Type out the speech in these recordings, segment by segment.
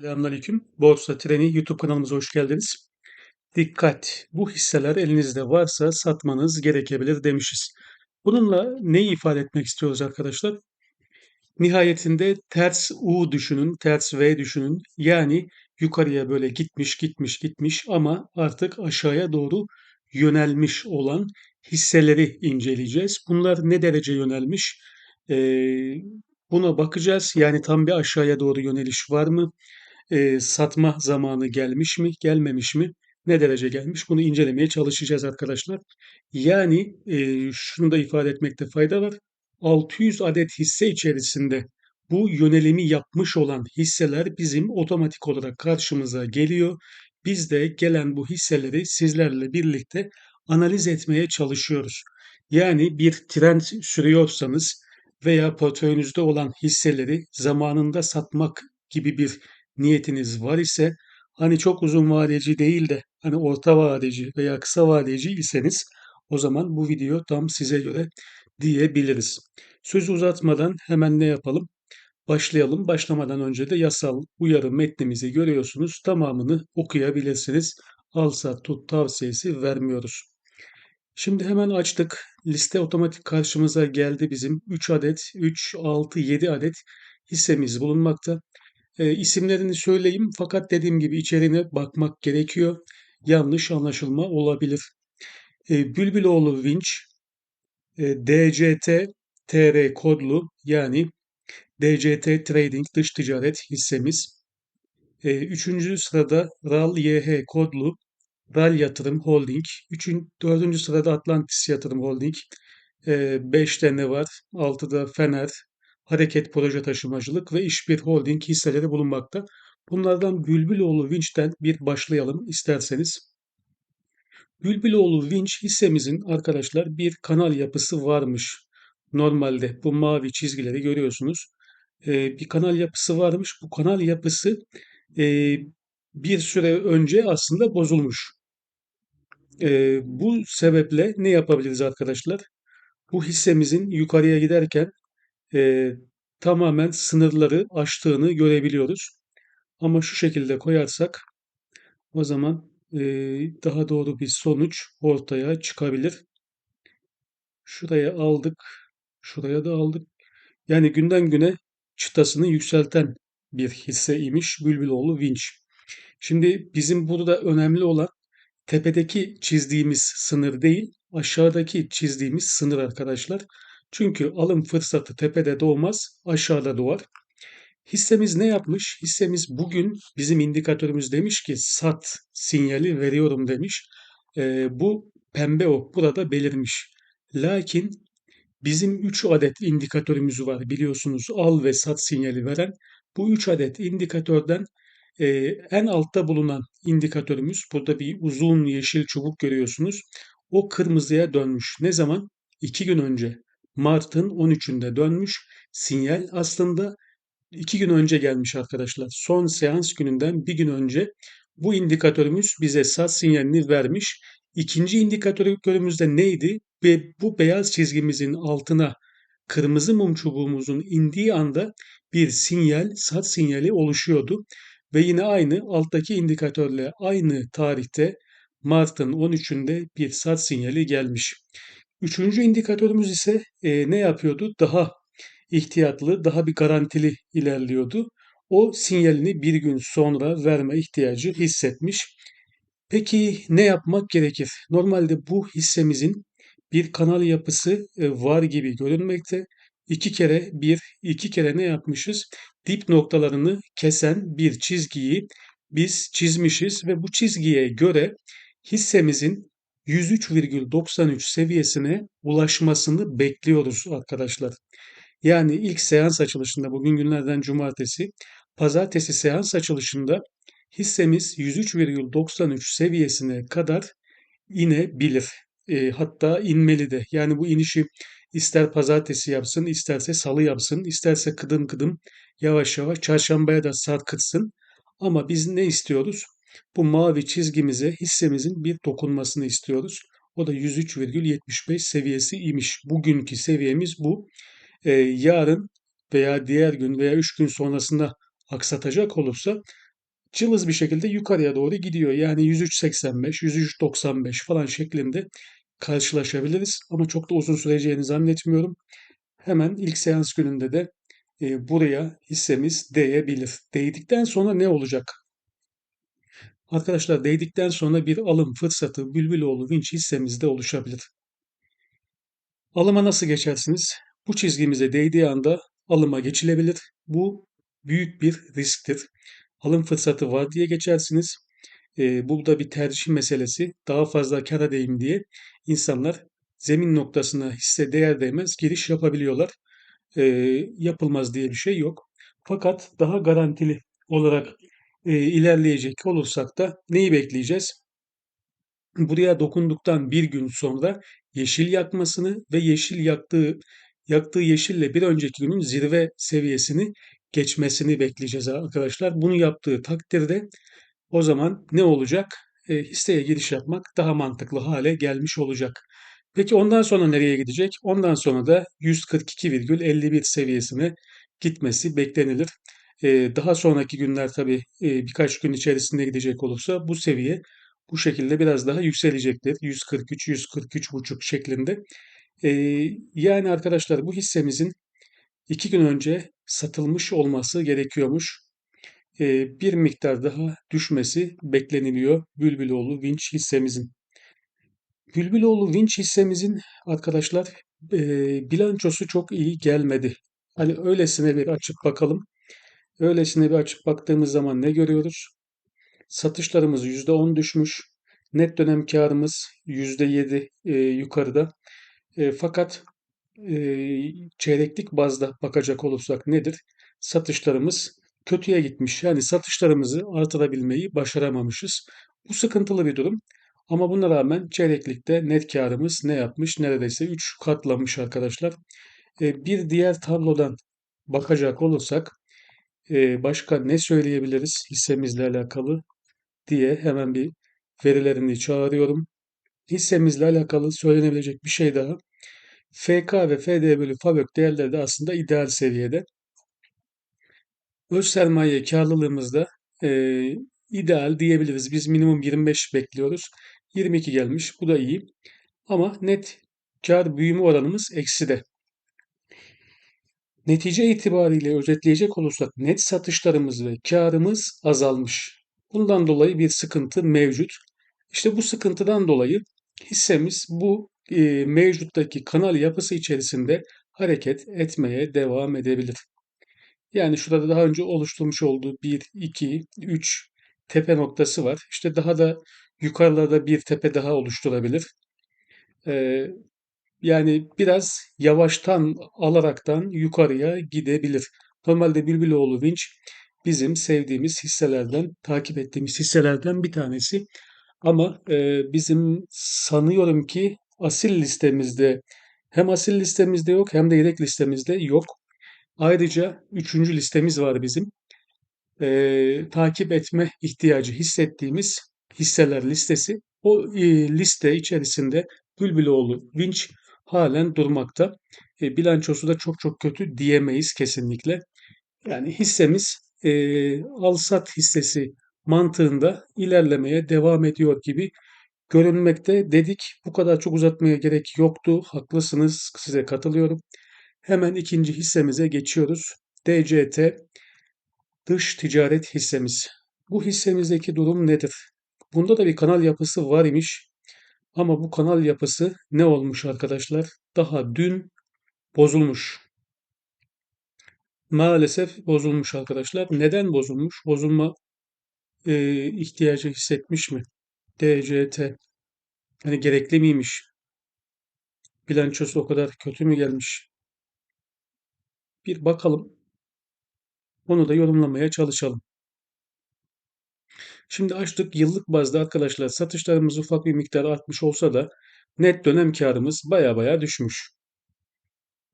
Selamünaleyküm. Borsa Treni YouTube kanalımıza hoş geldiniz. Dikkat! Bu hisseler elinizde varsa satmanız gerekebilir demişiz. Bununla neyi ifade etmek istiyoruz arkadaşlar? Nihayetinde ters U düşünün, ters V düşünün. Yani yukarıya böyle gitmiş, gitmiş, gitmiş ama artık aşağıya doğru yönelmiş olan hisseleri inceleyeceğiz. Bunlar ne derece yönelmiş? Ee, buna bakacağız. Yani tam bir aşağıya doğru yöneliş var mı? Ee, satma zamanı gelmiş mi, gelmemiş mi? Ne derece gelmiş? Bunu incelemeye çalışacağız arkadaşlar. Yani e, şunu da ifade etmekte fayda var. 600 adet hisse içerisinde bu yönelimi yapmış olan hisseler bizim otomatik olarak karşımıza geliyor. Biz de gelen bu hisseleri sizlerle birlikte analiz etmeye çalışıyoruz. Yani bir trend sürüyorsanız veya portföyünüzde olan hisseleri zamanında satmak gibi bir niyetiniz var ise hani çok uzun vadeci değil de hani orta vadeci veya kısa vadeci iseniz o zaman bu video tam size göre diyebiliriz. Sözü uzatmadan hemen ne yapalım? Başlayalım. Başlamadan önce de yasal uyarı metnimizi görüyorsunuz. Tamamını okuyabilirsiniz. Al sat tut tavsiyesi vermiyoruz. Şimdi hemen açtık. Liste otomatik karşımıza geldi bizim. 3 adet, 3, 6, 7 adet hissemiz bulunmakta. E, isimlerini söyleyeyim fakat dediğim gibi içeriğine bakmak gerekiyor. Yanlış anlaşılma olabilir. E, Bülbüloğlu Vinç, e, DCT TR kodlu yani DCT Trading dış ticaret hissemiz. E, üçüncü sırada RAL YH kodlu RAL Yatırım Holding. Üçün, dördüncü sırada Atlantis Yatırım Holding. E, beş tane var. Altıda Fener, Hareket Proje Taşımacılık ve İşbir Holding hisseleri bulunmakta. Bunlardan Bülbüloğlu Vinç'ten bir başlayalım isterseniz. Bülbüloğlu Vinç hissemizin arkadaşlar bir kanal yapısı varmış. Normalde bu mavi çizgileri görüyorsunuz. Ee, bir kanal yapısı varmış. Bu kanal yapısı e, bir süre önce aslında bozulmuş. Ee, bu sebeple ne yapabiliriz arkadaşlar? Bu hissemizin yukarıya giderken e, tamamen sınırları aştığını görebiliyoruz. Ama şu şekilde koyarsak o zaman e, daha doğru bir sonuç ortaya çıkabilir. Şuraya aldık. Şuraya da aldık. Yani günden güne çıtasını yükselten bir hisse imiş Bülbüloğlu Vinç. Şimdi bizim burada önemli olan tepedeki çizdiğimiz sınır değil, aşağıdaki çizdiğimiz sınır arkadaşlar. Çünkü alım fırsatı tepede doğmaz, aşağıda doğar. Hissemiz ne yapmış? Hissemiz bugün bizim indikatörümüz demiş ki sat sinyali veriyorum demiş. E, bu pembe ok burada belirmiş. Lakin bizim 3 adet indikatörümüz var biliyorsunuz al ve sat sinyali veren. Bu 3 adet indikatörden e, en altta bulunan indikatörümüz burada bir uzun yeşil çubuk görüyorsunuz. O kırmızıya dönmüş. Ne zaman? 2 gün önce. Mart'ın 13'ünde dönmüş. Sinyal aslında iki gün önce gelmiş arkadaşlar. Son seans gününden bir gün önce bu indikatörümüz bize sat sinyalini vermiş. İkinci indikatörümüzde neydi? Ve bu beyaz çizgimizin altına kırmızı mum çubuğumuzun indiği anda bir sinyal, sat sinyali oluşuyordu. Ve yine aynı alttaki indikatörle aynı tarihte Mart'ın 13'ünde bir sat sinyali gelmiş. Üçüncü indikatörümüz ise e, ne yapıyordu? Daha ihtiyatlı, daha bir garantili ilerliyordu. O sinyalini bir gün sonra verme ihtiyacı hissetmiş. Peki ne yapmak gerekir? Normalde bu hissemizin bir kanal yapısı e, var gibi görünmekte. İki kere bir, iki kere ne yapmışız? Dip noktalarını kesen bir çizgiyi biz çizmişiz ve bu çizgiye göre hissemizin 103,93 seviyesine ulaşmasını bekliyoruz arkadaşlar. Yani ilk seans açılışında bugün günlerden cumartesi, pazartesi seans açılışında hissemiz 103,93 seviyesine kadar inebilir. E, hatta inmeli de. Yani bu inişi ister pazartesi yapsın, isterse salı yapsın, isterse kıdım kıdım yavaş yavaş çarşambaya da sarkıtsın. Ama biz ne istiyoruz? Bu mavi çizgimize hissemizin bir dokunmasını istiyoruz. O da 103,75 seviyesi imiş. Bugünkü seviyemiz bu e, yarın veya diğer gün veya üç gün sonrasında aksatacak olursa cılız bir şekilde yukarıya doğru gidiyor. Yani 103.85, 103.95 falan şeklinde karşılaşabiliriz. Ama çok da uzun süreceğini zannetmiyorum. Hemen ilk seans gününde de e, buraya hissemiz değebilir. Değdikten sonra ne olacak? Arkadaşlar değdikten sonra bir alım fırsatı Bülbüloğlu Vinç hissemizde oluşabilir. Alıma nasıl geçersiniz? Bu çizgimize değdiği anda alıma geçilebilir. Bu büyük bir risktir. Alım fırsatı var diye geçersiniz. E, bu da bir tercih meselesi. Daha fazla kar edeyim diye insanlar zemin noktasına hisse değer değmez giriş yapabiliyorlar. E, yapılmaz diye bir şey yok. Fakat daha garantili olarak e, ilerleyecek olursak da neyi bekleyeceğiz? Buraya dokunduktan bir gün sonra yeşil yakmasını ve yeşil yaktığı yaktığı yeşille bir önceki günün zirve seviyesini geçmesini bekleyeceğiz arkadaşlar. Bunu yaptığı takdirde o zaman ne olacak? E, hisseye giriş yapmak daha mantıklı hale gelmiş olacak. Peki ondan sonra nereye gidecek? Ondan sonra da 142,51 seviyesine gitmesi beklenilir. E, daha sonraki günler tabii e, birkaç gün içerisinde gidecek olursa bu seviye bu şekilde biraz daha yükselecektir. 143, 143,5 şeklinde. E, yani arkadaşlar bu hissemizin iki gün önce satılmış olması gerekiyormuş. E, bir miktar daha düşmesi bekleniliyor Bülbüloğlu Vinç hissemizin. Bülbüloğlu Vinç hissemizin arkadaşlar e, bilançosu çok iyi gelmedi. Hani öylesine bir açıp bakalım. Öylesine bir açıp baktığımız zaman ne görüyoruz? Satışlarımız %10 düşmüş. Net dönem karımız %7 e, yukarıda. E, fakat e, çeyreklik bazda bakacak olursak nedir? Satışlarımız kötüye gitmiş. Yani satışlarımızı artırabilmeyi başaramamışız. Bu sıkıntılı bir durum. Ama buna rağmen çeyreklikte net karımız ne yapmış? Neredeyse 3 katlamış arkadaşlar. E, bir diğer tablodan bakacak olursak e, başka ne söyleyebiliriz hissemizle alakalı diye hemen bir verilerini çağırıyorum. Hissemizle alakalı söylenebilecek bir şey daha. FK ve FD bölü FAVÖK değerleri de aslında ideal seviyede. Öz sermaye karlılığımızda e, ideal diyebiliriz. Biz minimum 25 bekliyoruz. 22 gelmiş. Bu da iyi. Ama net kar büyüme oranımız eksi de. Netice itibariyle özetleyecek olursak net satışlarımız ve karımız azalmış. Bundan dolayı bir sıkıntı mevcut. İşte bu sıkıntıdan dolayı hissemiz bu e, mevcuttaki kanal yapısı içerisinde hareket etmeye devam edebilir. Yani şurada daha önce oluşturmuş olduğu 1, 2, 3 tepe noktası var. İşte daha da yukarılarda bir tepe daha oluşturabilir. Ee, yani biraz yavaştan alaraktan yukarıya gidebilir. Normalde Bülbüloğlu Vinç bizim sevdiğimiz hisselerden, takip ettiğimiz hisselerden bir tanesi. Ama e, bizim sanıyorum ki asil listemizde hem asil listemizde yok hem de yedek listemizde yok. Ayrıca üçüncü listemiz var bizim. E, takip etme ihtiyacı hissettiğimiz hisseler listesi. O e, liste içerisinde Bülbüloğlu Vinç halen durmakta. E, bilançosu da çok çok kötü diyemeyiz kesinlikle. Yani hissemiz e, al-sat hissesi mantığında ilerlemeye devam ediyor gibi görünmekte dedik. Bu kadar çok uzatmaya gerek yoktu. Haklısınız. Size katılıyorum. Hemen ikinci hissemize geçiyoruz. DCT dış ticaret hissemiz. Bu hissemizdeki durum nedir? Bunda da bir kanal yapısı var imiş. Ama bu kanal yapısı ne olmuş arkadaşlar? Daha dün bozulmuş. Maalesef bozulmuş arkadaşlar. Neden bozulmuş? Bozulma e, ihtiyacı hissetmiş mi? DCT. Hani gerekli miymiş? Bilançosu o kadar kötü mü gelmiş? Bir bakalım. Onu da yorumlamaya çalışalım. Şimdi açtık yıllık bazda arkadaşlar satışlarımız ufak bir miktar artmış olsa da net dönem karımız baya baya düşmüş.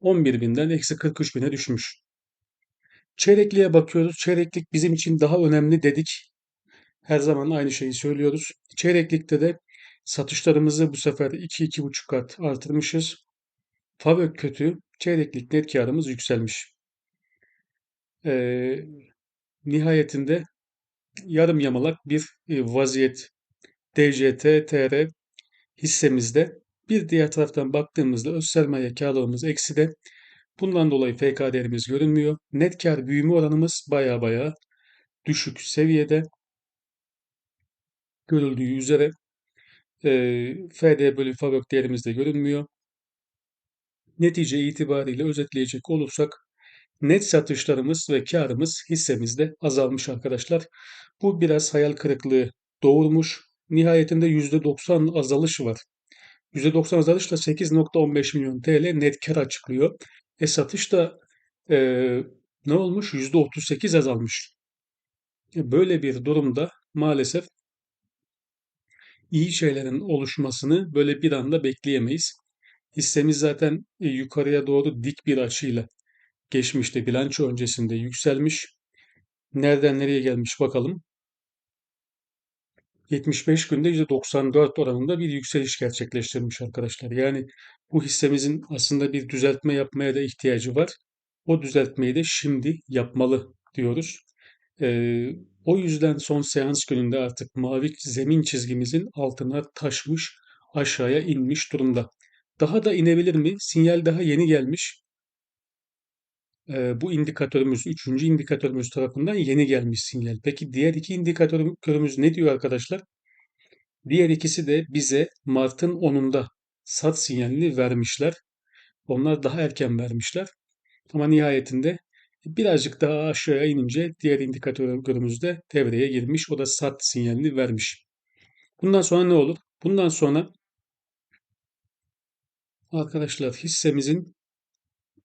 11 binden eksi 43 bine düşmüş. Çeyrekliğe bakıyoruz. Çeyreklik bizim için daha önemli dedik. Her zaman aynı şeyi söylüyoruz. Çeyreklikte de satışlarımızı bu sefer 2-2,5 kat artırmışız. Favök kötü. Çeyreklik net karımız yükselmiş. Ee, nihayetinde yarım yamalak bir e, vaziyet DJT TR hissemizde. Bir diğer taraftan baktığımızda öz sermaye kârlılığımız ekside. Bundan dolayı FK değerimiz görünmüyor. Net kar büyüme oranımız baya baya düşük seviyede. Görüldüğü üzere e, FD bölü FAVÖK değerimiz de görünmüyor. Netice itibariyle özetleyecek olursak net satışlarımız ve karımız hissemizde azalmış arkadaşlar. Bu biraz hayal kırıklığı doğurmuş. Nihayetinde %90 azalış var. %90 azalışla 8.15 milyon TL net kar açıklıyor. E satış da e, ne olmuş? %38 azalmış. E, böyle bir durumda maalesef iyi şeylerin oluşmasını böyle bir anda bekleyemeyiz. Hissemiz zaten e, yukarıya doğru dik bir açıyla geçmişte bilanço öncesinde yükselmiş. Nereden nereye gelmiş bakalım. 75 günde %94 oranında bir yükseliş gerçekleştirmiş arkadaşlar. Yani bu hissemizin aslında bir düzeltme yapmaya da ihtiyacı var. O düzeltmeyi de şimdi yapmalı diyoruz. Ee, o yüzden son seans gününde artık mavi zemin çizgimizin altına taşmış, aşağıya inmiş durumda. Daha da inebilir mi? Sinyal daha yeni gelmiş. Ee, bu indikatörümüz, üçüncü indikatörümüz tarafından yeni gelmiş sinyal. Peki diğer iki indikatörümüz ne diyor arkadaşlar? Diğer ikisi de bize Mart'ın 10'unda sat sinyalini vermişler. Onlar daha erken vermişler. Ama nihayetinde birazcık daha aşağıya inince diğer indikatörümüz de devreye girmiş. O da sat sinyalini vermiş. Bundan sonra ne olur? Bundan sonra arkadaşlar hissemizin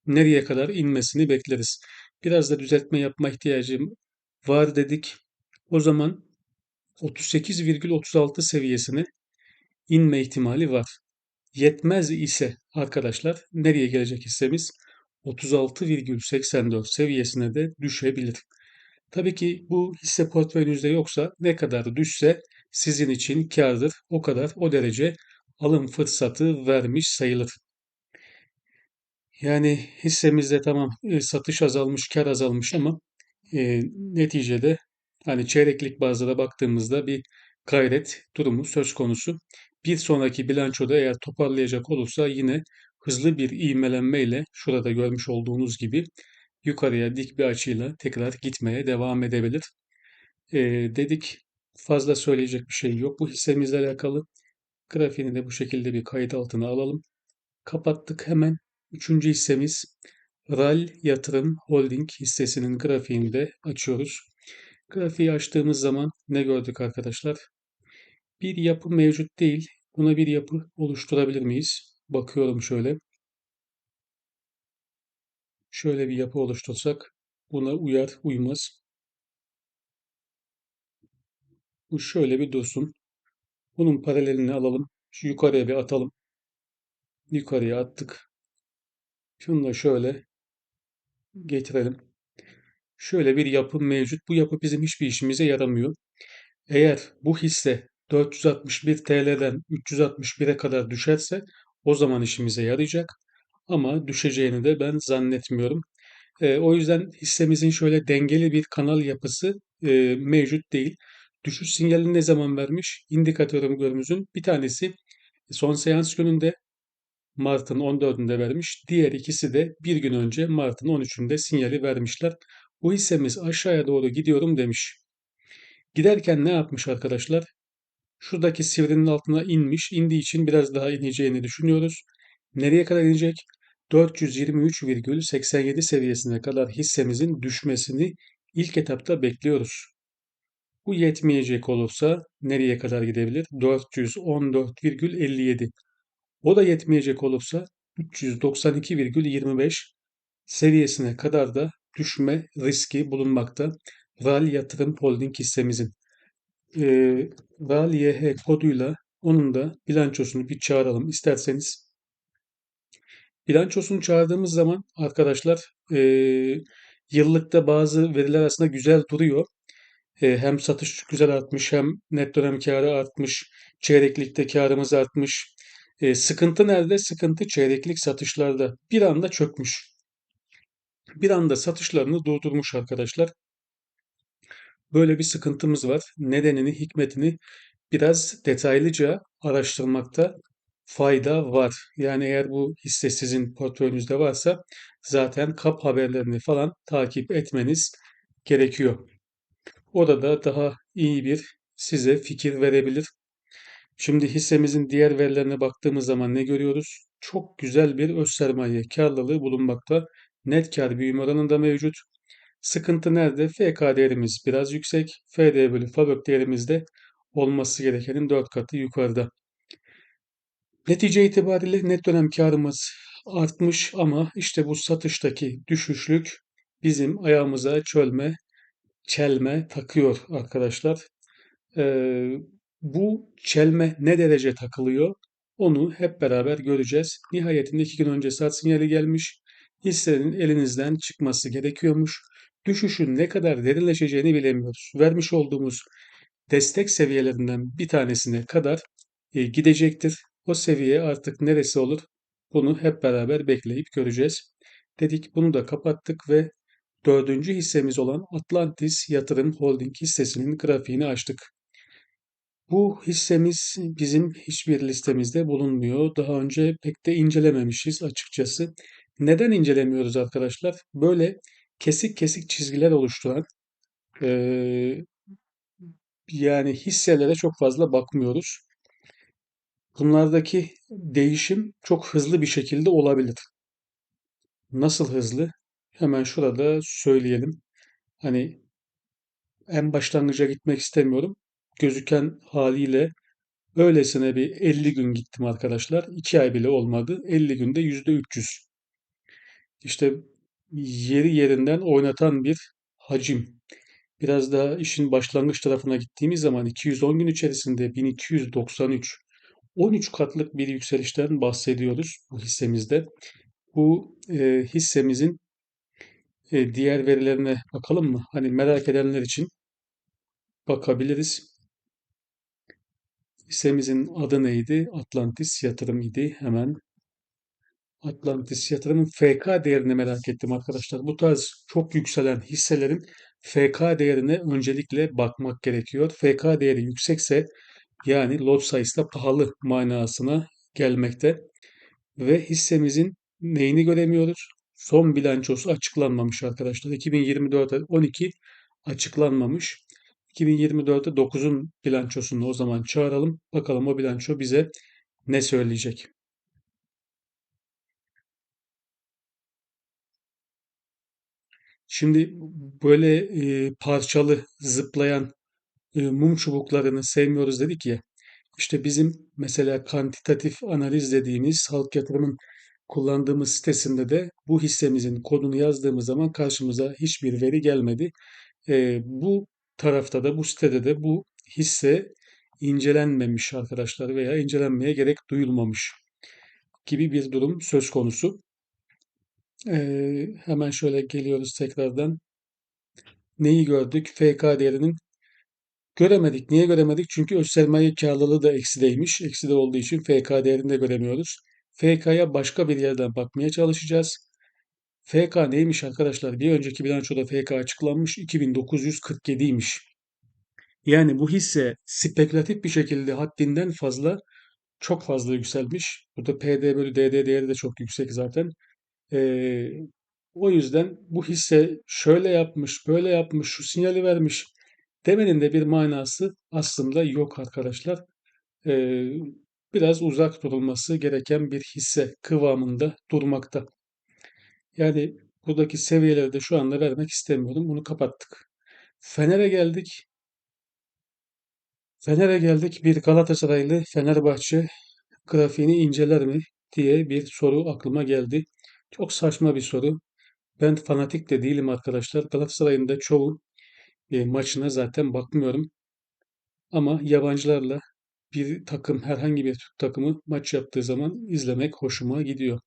nereye kadar inmesini bekleriz. Biraz da düzeltme yapma ihtiyacım var dedik. O zaman 38,36 seviyesine inme ihtimali var. Yetmez ise arkadaşlar nereye gelecek hissemiz? 36,84 seviyesine de düşebilir. Tabii ki bu hisse portföyünüzde yoksa ne kadar düşse sizin için kardır. O kadar o derece alım fırsatı vermiş sayılır. Yani hissemizde tamam e, satış azalmış, kar azalmış ama e, neticede hani çeyreklik bazda da baktığımızda bir gayret durumu söz konusu. Bir sonraki bilançoda eğer toparlayacak olursa yine hızlı bir ivmelenmeyle şurada görmüş olduğunuz gibi yukarıya dik bir açıyla tekrar gitmeye devam edebilir. E, dedik fazla söyleyecek bir şey yok. Bu hissemizle alakalı grafiğini de bu şekilde bir kayıt altına alalım. Kapattık hemen. Üçüncü hissemiz RAL Yatırım Holding hissesinin grafiğini de açıyoruz. Grafiği açtığımız zaman ne gördük arkadaşlar? Bir yapı mevcut değil. Buna bir yapı oluşturabilir miyiz? Bakıyorum şöyle. Şöyle bir yapı oluştursak buna uyar uymaz. Bu şöyle bir dursun. Bunun paralelini alalım. Şu yukarıya bir atalım. Yukarıya attık. Şunu da şöyle getirelim. Şöyle bir yapı mevcut. Bu yapı bizim hiçbir işimize yaramıyor. Eğer bu hisse 461 TL'den 361'e kadar düşerse o zaman işimize yarayacak. Ama düşeceğini de ben zannetmiyorum. E, o yüzden hissemizin şöyle dengeli bir kanal yapısı e, mevcut değil. Düşüş sinyalini ne zaman vermiş? İndikatörümüzün bir tanesi son seans gününde Mart'ın 14'ünde vermiş. Diğer ikisi de bir gün önce Mart'ın 13'ünde sinyali vermişler. Bu hissemiz aşağıya doğru gidiyorum demiş. Giderken ne yapmış arkadaşlar? Şuradaki sivrinin altına inmiş. İndiği için biraz daha ineceğini düşünüyoruz. Nereye kadar inecek? 423,87 seviyesine kadar hissemizin düşmesini ilk etapta bekliyoruz. Bu yetmeyecek olursa nereye kadar gidebilir? 414,57. O da yetmeyecek olursa 392,25 seviyesine kadar da düşme riski bulunmakta. RAL Yatırım Holding hissemizin. E, RAL YH koduyla onun da bilançosunu bir çağıralım isterseniz. Bilançosunu çağırdığımız zaman arkadaşlar e, yıllıkta bazı veriler aslında güzel duruyor. E, hem satış güzel artmış hem net dönem karı artmış. Çeyreklikte karımız artmış. E, sıkıntı nerede? Sıkıntı çeyreklik satışlarda. Bir anda çökmüş. Bir anda satışlarını durdurmuş arkadaşlar. böyle bir sıkıntımız var. Nedenini, hikmetini biraz detaylıca araştırmakta fayda var. Yani eğer bu hisse sizin portföyünüzde varsa zaten kap haberlerini falan takip etmeniz gerekiyor. Orada daha iyi bir size fikir verebilir. Şimdi hissemizin diğer verilerine baktığımız zaman ne görüyoruz? Çok güzel bir öz sermaye karlılığı bulunmakta. Net kar büyüme oranında mevcut. Sıkıntı nerede? FK değerimiz biraz yüksek. FD bölü FAVÖK değerimiz de olması gerekenin 4 katı yukarıda. Netice itibariyle net dönem karımız artmış ama işte bu satıştaki düşüşlük bizim ayağımıza çölme, çelme takıyor arkadaşlar. Ee, bu çelme ne derece takılıyor? Onu hep beraber göreceğiz. Nihayetinde iki gün önce sat sinyali gelmiş. Hissenin elinizden çıkması gerekiyormuş. Düşüşün ne kadar derinleşeceğini bilemiyoruz. Vermiş olduğumuz destek seviyelerinden bir tanesine kadar e, gidecektir. O seviye artık neresi olur? Bunu hep beraber bekleyip göreceğiz. Dedik bunu da kapattık ve dördüncü hissemiz olan Atlantis Yatırım Holding hissesinin grafiğini açtık. Bu hissemiz bizim hiçbir listemizde bulunmuyor. Daha önce pek de incelememişiz açıkçası. Neden incelemiyoruz arkadaşlar? Böyle kesik kesik çizgiler oluşturan eee, yani hisselere çok fazla bakmıyoruz. Bunlardaki değişim çok hızlı bir şekilde olabilir. Nasıl hızlı? Hemen şurada söyleyelim. Hani en başlangıca gitmek istemiyorum. Gözüken haliyle öylesine bir 50 gün gittim arkadaşlar. 2 ay bile olmadı. 50 günde %300. İşte yeri yerinden oynatan bir hacim. Biraz daha işin başlangıç tarafına gittiğimiz zaman 210 gün içerisinde 1293 13 katlık bir yükselişten bahsediyoruz bu hissemizde. Bu e, hissemizin e, diğer verilerine bakalım mı? Hani merak edenler için bakabiliriz. Hissemizin adı neydi? Atlantis Yatırım idi. Hemen Atlantis Yatırım'ın FK değerini merak ettim arkadaşlar. Bu tarz çok yükselen hisselerin FK değerine öncelikle bakmak gerekiyor. FK değeri yüksekse yani lot sayısı da pahalı manasına gelmekte. Ve hissemizin neyini göremiyoruz? Son bilançosu açıklanmamış arkadaşlar. 2024'e 12 açıklanmamış. 2024'te 9'un bilançosunu o zaman çağıralım. Bakalım o bilanço bize ne söyleyecek. Şimdi böyle e, parçalı, zıplayan e, mum çubuklarını sevmiyoruz dedik ya. İşte bizim mesela kantitatif analiz dediğimiz halk yatırımın kullandığımız sitesinde de bu hissemizin kodunu yazdığımız zaman karşımıza hiçbir veri gelmedi. E, bu tarafta da bu sitede de bu hisse incelenmemiş arkadaşlar veya incelenmeye gerek duyulmamış gibi bir durum söz konusu. Ee, hemen şöyle geliyoruz tekrardan. Neyi gördük? FK değerinin göremedik. Niye göremedik? Çünkü öz sermaye karlılığı da eksideymiş. Ekside olduğu için FK değerini de göremiyoruz. FK'ya başka bir yerden bakmaya çalışacağız. FK neymiş arkadaşlar? Bir önceki bilançoda FK açıklanmış 2947'ymiş. Yani bu hisse spekülatif bir şekilde haddinden fazla çok fazla yükselmiş. Burada PD bölü DD değeri de çok yüksek zaten. Ee, o yüzden bu hisse şöyle yapmış, böyle yapmış, şu sinyali vermiş demenin de bir manası aslında yok arkadaşlar. Ee, biraz uzak durulması gereken bir hisse kıvamında durmakta. Yani buradaki seviyeleri de şu anda vermek istemiyorum. Bunu kapattık. Fener'e geldik. Fener'e geldik. Bir Galatasaraylı Fenerbahçe grafiğini inceler mi diye bir soru aklıma geldi. Çok saçma bir soru. Ben fanatik de değilim arkadaşlar. Galatasaray'ın da çoğu e, maçına zaten bakmıyorum. Ama yabancılarla bir takım, herhangi bir Türk takımı maç yaptığı zaman izlemek hoşuma gidiyor.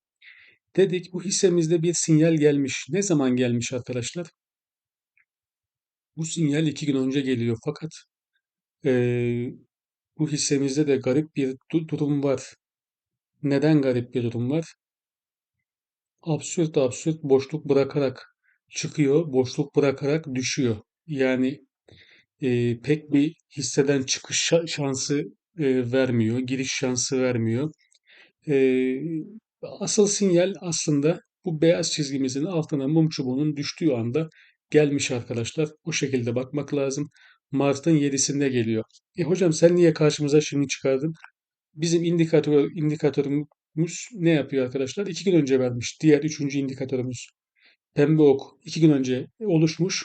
Dedik bu hissemizde bir sinyal gelmiş. Ne zaman gelmiş arkadaşlar? Bu sinyal iki gün önce geliyor. Fakat e, bu hissemizde de garip bir du- durum var. Neden garip bir durum var? Absürt absürt boşluk bırakarak çıkıyor, boşluk bırakarak düşüyor. Yani e, pek bir hisseden çıkış şa- şansı e, vermiyor, giriş şansı vermiyor. E, asıl sinyal aslında bu beyaz çizgimizin altına mum çubuğunun düştüğü anda gelmiş arkadaşlar. O şekilde bakmak lazım. Mart'ın 7'sinde geliyor. E hocam sen niye karşımıza şimdi çıkardın? Bizim indikatör, indikatörümüz ne yapıyor arkadaşlar? İki gün önce vermiş. Diğer üçüncü indikatörümüz pembe ok iki gün önce oluşmuş.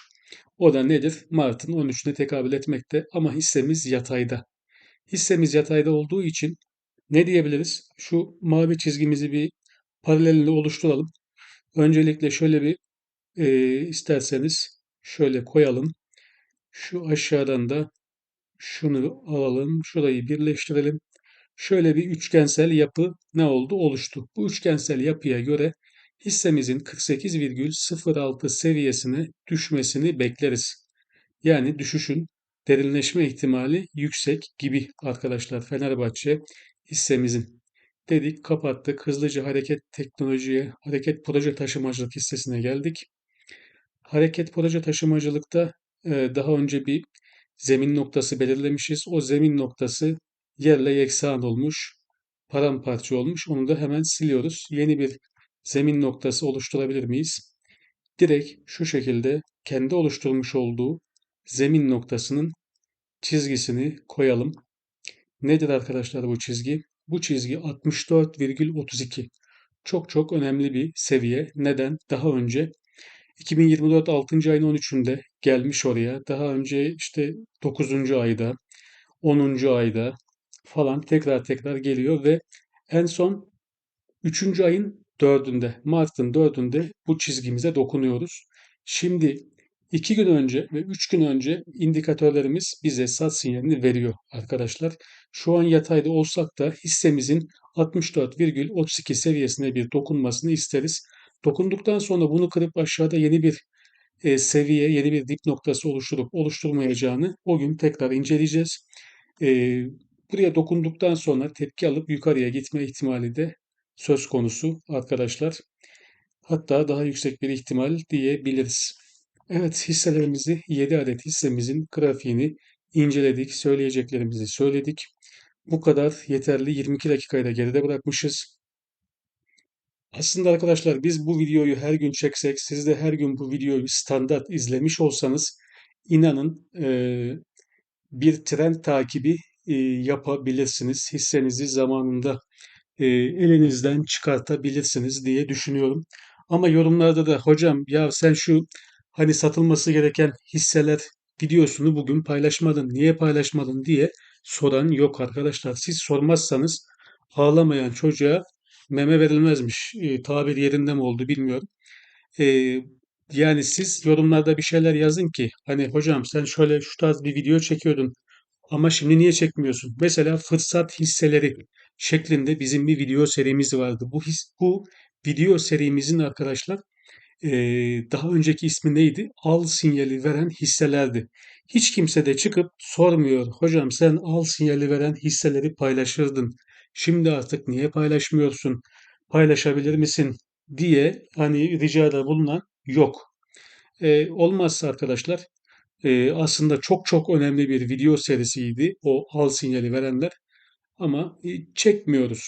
O da nedir? Mart'ın 13'üne tekabül etmekte ama hissemiz yatayda. Hissemiz yatayda olduğu için ne diyebiliriz? Şu mavi çizgimizi bir paralelini oluşturalım. Öncelikle şöyle bir e, isterseniz şöyle koyalım. Şu aşağıdan da şunu alalım. Şurayı birleştirelim. Şöyle bir üçgensel yapı ne oldu? Oluştu. Bu üçgensel yapıya göre hissemizin 48,06 seviyesine düşmesini bekleriz. Yani düşüşün derinleşme ihtimali yüksek gibi arkadaşlar Fenerbahçe hissemizin. Dedik kapattık. Hızlıca hareket teknolojiye, hareket proje taşımacılık hissesine geldik. Hareket proje taşımacılıkta e, daha önce bir zemin noktası belirlemişiz. O zemin noktası yerle yeksan olmuş, paramparça olmuş. Onu da hemen siliyoruz. Yeni bir zemin noktası oluşturabilir miyiz? Direkt şu şekilde kendi oluşturmuş olduğu zemin noktasının çizgisini koyalım. Nedir arkadaşlar bu çizgi? Bu çizgi 64,32. Çok çok önemli bir seviye. Neden? Daha önce 2024 6. ayın 13'ünde gelmiş oraya. Daha önce işte 9. ayda, 10. ayda falan tekrar tekrar geliyor ve en son 3. ayın 4'ünde, Mart'ın 4'ünde bu çizgimize dokunuyoruz. Şimdi 2 gün önce ve 3 gün önce indikatörlerimiz bize sat sinyalini veriyor arkadaşlar. Şu an yatayda olsak da hissemizin 64,32 seviyesine bir dokunmasını isteriz. Dokunduktan sonra bunu kırıp aşağıda yeni bir e, seviye, yeni bir dip noktası oluşturup oluşturmayacağını o gün tekrar inceleyeceğiz. E, buraya dokunduktan sonra tepki alıp yukarıya gitme ihtimali de söz konusu arkadaşlar. Hatta daha yüksek bir ihtimal diyebiliriz. Evet hisselerimizi 7 adet hissemizin grafiğini inceledik. Söyleyeceklerimizi söyledik. Bu kadar yeterli 22 dakikayı da geride bırakmışız. Aslında arkadaşlar biz bu videoyu her gün çeksek, siz de her gün bu videoyu standart izlemiş olsanız inanın e, bir trend takibi e, yapabilirsiniz. Hissenizi zamanında e, elinizden çıkartabilirsiniz diye düşünüyorum. Ama yorumlarda da hocam ya sen şu hani satılması gereken hisseler videosunu bugün paylaşmadın, niye paylaşmadın diye soran yok arkadaşlar. Siz sormazsanız ağlamayan çocuğa meme verilmezmiş. E, tabir yerinde mi oldu bilmiyorum. E, yani siz yorumlarda bir şeyler yazın ki hani hocam sen şöyle şu tarz bir video çekiyordun ama şimdi niye çekmiyorsun? Mesela fırsat hisseleri şeklinde bizim bir video serimiz vardı. Bu his, bu video serimizin arkadaşlar daha önceki ismi neydi? Al sinyali veren hisselerdi. Hiç kimse de çıkıp sormuyor. Hocam sen al sinyali veren hisseleri paylaşırdın. Şimdi artık niye paylaşmıyorsun? Paylaşabilir misin? diye hani ricada bulunan yok. Eee, olmazsa arkadaşlar eee, aslında çok çok önemli bir video serisiydi o al sinyali verenler ama e, çekmiyoruz.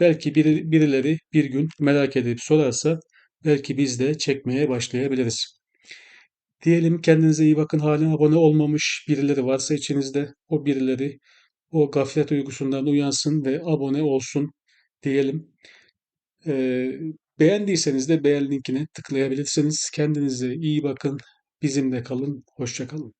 Belki biri, birileri bir gün merak edip sorarsa belki biz de çekmeye başlayabiliriz. Diyelim kendinize iyi bakın. Hala abone olmamış birileri varsa içinizde o birileri o gaflet uykusundan uyansın ve abone olsun diyelim. Ee, beğendiyseniz de beğen linkine tıklayabilirsiniz. Kendinize iyi bakın. Bizimle kalın. Hoşça kalın.